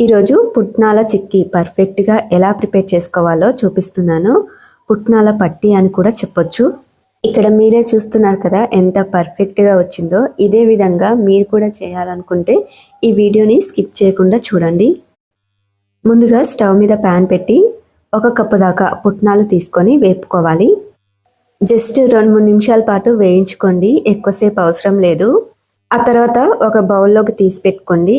ఈరోజు పుట్నాల చిక్కీ పర్ఫెక్ట్గా ఎలా ప్రిపేర్ చేసుకోవాలో చూపిస్తున్నాను. పుట్నాల పట్టి అని కూడా చెప్పొచ్చు. ఇక్కడ మీరే చూస్తున్నారు కదా ఎంత పర్ఫెక్ట్గా వచ్చిందో. ఇదే విధంగా మీరు కూడా చేయాలనుకుంటే ఈ వీడియోని స్కిప్ చేయకుండా చూడండి. ముందుగా స్టవ్ మీద ప్యాన్ పెట్టి ఒక కప్పు దాకా పుట్నాలు తీసుకొని వేపుకోవాలి. జస్ట్ రెండు మూడు నిమిషాల పాటు వేయించుకోండి. ఎక్కువసేపు అవసరం లేదు. ఆ తర్వాత ఒక బౌల్లోకి తీసి పెట్టుకోండి.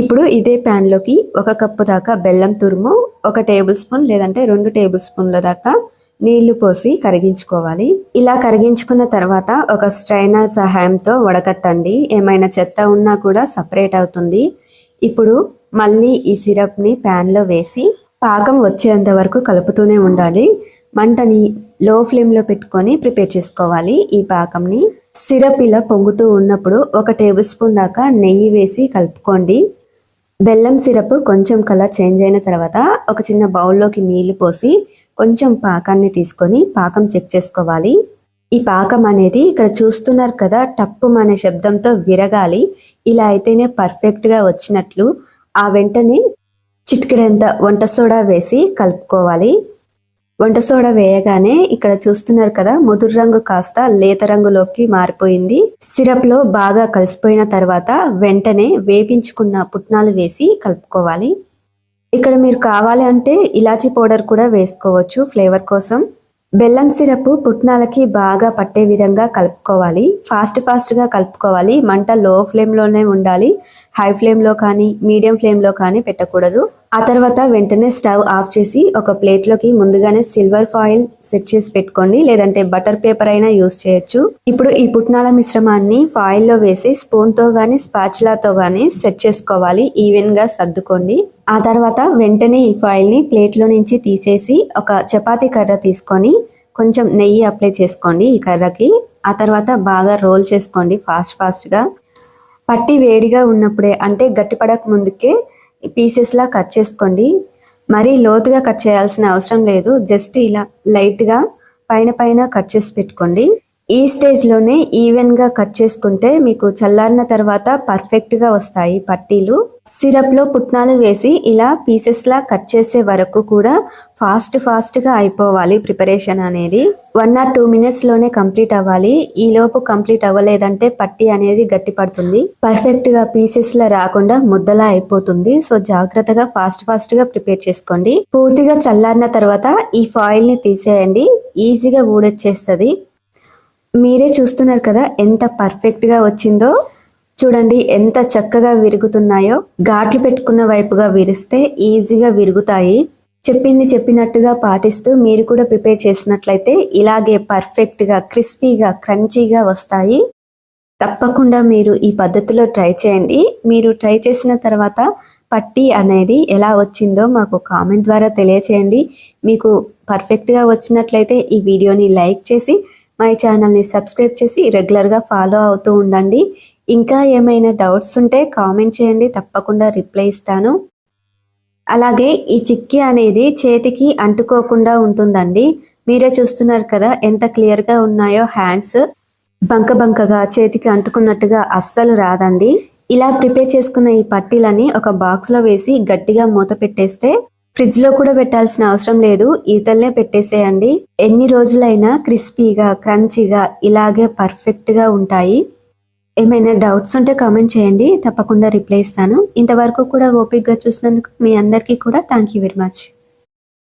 ఇప్పుడు ఇదే ప్యాన్లోకి ఒక కప్పు దాకా బెల్లం తురుము ఒక టేబుల్ స్పూన్ లేదంటే రెండు టేబుల్ స్పూన్ల దాకా నీళ్ళు పోసి కరిగించుకోవాలి. ఇలా కరిగించుకున్న తర్వాత ఒక స్ట్రైనర్ సహాయంతో వడకట్టండి. ఏమైనా చెత్త ఉన్నా కూడా సపరేట్ అవుతుంది. ఇప్పుడు మళ్ళీ ఈ సిరప్ని ప్యాన్లో వేసి పాకం వచ్చేంత వరకు కలుపుతూనే ఉండాలి. మంటని లో ఫ్లేమ్లో పెట్టుకొని ప్రిపేర్ చేసుకోవాలి ఈ పాకంని. సిరప్ ఇలా పొంగుతూ ఉన్నప్పుడు ఒక టేబుల్ స్పూన్ దాకా నెయ్యి వేసి కలుపుకోండి. బెల్లం సిరప్ కొంచెం కలర్ చేంజ్ అయిన తర్వాత ఒక చిన్న బౌల్లోకి నీళ్ళు పోసి కొంచెం పాకాన్ని తీసుకొని పాకం చెక్ చేసుకోవాలి. ఈ పాకం అనేది ఇక్కడ చూస్తున్నారు కదా టప్పు అనే శబ్దంతో విరగాలి. ఇలా అయితేనే పర్ఫెక్ట్గా వచ్చినట్లు. ఆ వెంటనే చిటికెడంత వంట సోడా వేసి కలుపుకోవాలి. వంట సోడా వేయగానే ఇక్కడ చూస్తున్నారు కదా ముదురు రంగు కాస్త లేత రంగులోకి మారిపోయింది. సిరప్లో బాగా కలిసిపోయిన తర్వాత వెంటనే వేపించుకున్న పుట్నాలు వేసి కలుపుకోవాలి. ఇక్కడ మీరు కావాలి అంటే ఇలాచీ పౌడర్ కూడా వేసుకోవచ్చు ఫ్లేవర్ కోసం. బెల్లం సిరప్ పుట్నాలకి బాగా పట్టే విధంగా కలుపుకోవాలి. ఫాస్ట్ ఫాస్ట్గా కలుపుకోవాలి. మంట లో ఫ్లేమ్లోనే ఉండాలి. హై ఫ్లేమ్లో కానీ మీడియం ఫ్లేమ్లో కానీ పెట్టకూడదు. ఆ తర్వాత వెంటనే స్టవ్ ఆఫ్ చేసి ఒక ప్లేట్లోకి ముందుగానే సిల్వర్ ఫాయిల్ సెట్ చేసి పెట్టుకోండి. లేదంటే బటర్ పేపర్ అయినా యూస్ చేయొచ్చు. ఇప్పుడు ఈ పుట్నాల మిశ్రమాన్ని ఫాయిల్లో వేసి స్పూన్తో కానీ స్పాచ్లాతో కానీ సెట్ చేసుకోవాలి. ఈవెన్గా సర్దుకోండి. ఆ తర్వాత వెంటనే ఈ ఫాయిల్ని ప్లేట్లో నుంచి తీసేసి ఒక చపాతీ కర్ర తీసుకొని కొంచెం నెయ్యి అప్లై చేసుకోండి ఈ కర్రకి. ఆ తర్వాత బాగా రోల్ చేసుకోండి ఫాస్ట్ ఫాస్ట్గా. పట్టి వేడిగా ఉన్నప్పుడే అంటే గట్టిపడక ముందుకే పీసెస్లా కట్ చేసుకోండి. మరీ లోతుగా కట్ చేయాల్సిన అవసరం లేదు. జస్ట్ ఇలా లైట్గా పైన పైన కట్ చేసి పెట్టుకోండి. ఈ స్టేజ్లోనే ఈవెన్గా కట్ చేసుకుంటే మీకు చల్లారిన తర్వాత పర్ఫెక్ట్గా వస్తాయి పట్టీలు. సిరప్లో పుట్నాలు వేసి ఇలా పీసెస్లా కట్ చేసే వరకు కూడా ఫాస్ట్ ఫాస్ట్గా అయిపోవాలి ప్రిపరేషన్ అనేది. వన్ ఆర్ టూ మినిట్స్లోనే కంప్లీట్ అవ్వాలి. ఈ లోపు కంప్లీట్ అవ్వలేదంటే పట్టి అనేది గట్టి పడుతుంది. పర్ఫెక్ట్గా పీసెస్లా రాకుండా ముద్దలా అయిపోతుంది. సో జాగ్రత్తగా ఫాస్ట్ ఫాస్ట్గా ప్రిపేర్ చేసుకోండి. పూర్తిగా చల్లారిన తర్వాత ఈ ఫాయిల్ని తీసేయండి. ఈజీగా ఊడొచ్చేస్తుంది. మీరే చూస్తున్నారు కదా ఎంత పర్ఫెక్ట్గా వచ్చిందో. చూడండి ఎంత చక్కగా విరుగుతున్నాయో. ఘాట్లు పెట్టుకున్న వైపుగా విరిస్తే ఈజీగా విరుగుతాయి. చెప్పింది చెప్పినట్టుగా పాటిస్తూ మీరు కూడా ప్రిపేర్ చేసినట్లయితే ఇలాగే పర్ఫెక్ట్గా క్రిస్పీగా క్రంచీగా వస్తాయి. తప్పకుండా మీరు ఈ పద్ధతిలో ట్రై చేయండి. మీరు ట్రై చేసిన తర్వాత పట్టి అనేది ఎలా వచ్చిందో మాకు కామెంట్ ద్వారా తెలియచేయండి. మీకు పర్ఫెక్ట్గా వచ్చినట్లయితే ఈ వీడియోని లైక్ చేసి మై ఛానల్ని సబ్స్క్రైబ్ చేసి రెగ్యులర్గా ఫాలో అవుతూ ఉండండి. ఇంకా ఏమైనా డౌట్స్ ఉంటే కామెంట్ చేయండి తప్పకుండా రిప్లై ఇస్తాను. అలాగే ఈ చిక్కీ అనేది చేతికి అంటుకోకుండా ఉంటుందండి. మీరే చూస్తున్నారు కదా ఎంత క్లియర్గా ఉన్నాయో హ్యాండ్స్. బంక బంకగా చేతికి అంటుకున్నట్టుగా అస్సలు రాదండి. ఇలా ప్రిపేర్ చేసుకున్న ఈ పట్టీలని ఒక బాక్స్లో వేసి గట్టిగా మూత పెట్టేస్తే ఫ్రిడ్జ్లో కూడా పెట్టాల్సిన అవసరం లేదు ఈతల్నే పెట్టేసేయండి. ఎన్ని రోజులైనా క్రిస్పీగా క్రంచీగా ఇలాగే పర్ఫెక్ట్గా ఉంటాయి. ఏమైనా డౌట్స్ ఉంటే కామెంట్ చేయండి. తప్పకుండా రిప్లై ఇస్తాను. ఇంతవరకు కూడా ఓపిక్గా చూసినందుకు మీ అందరికీ కూడా థ్యాంక్ యూ వెరీ మచ్.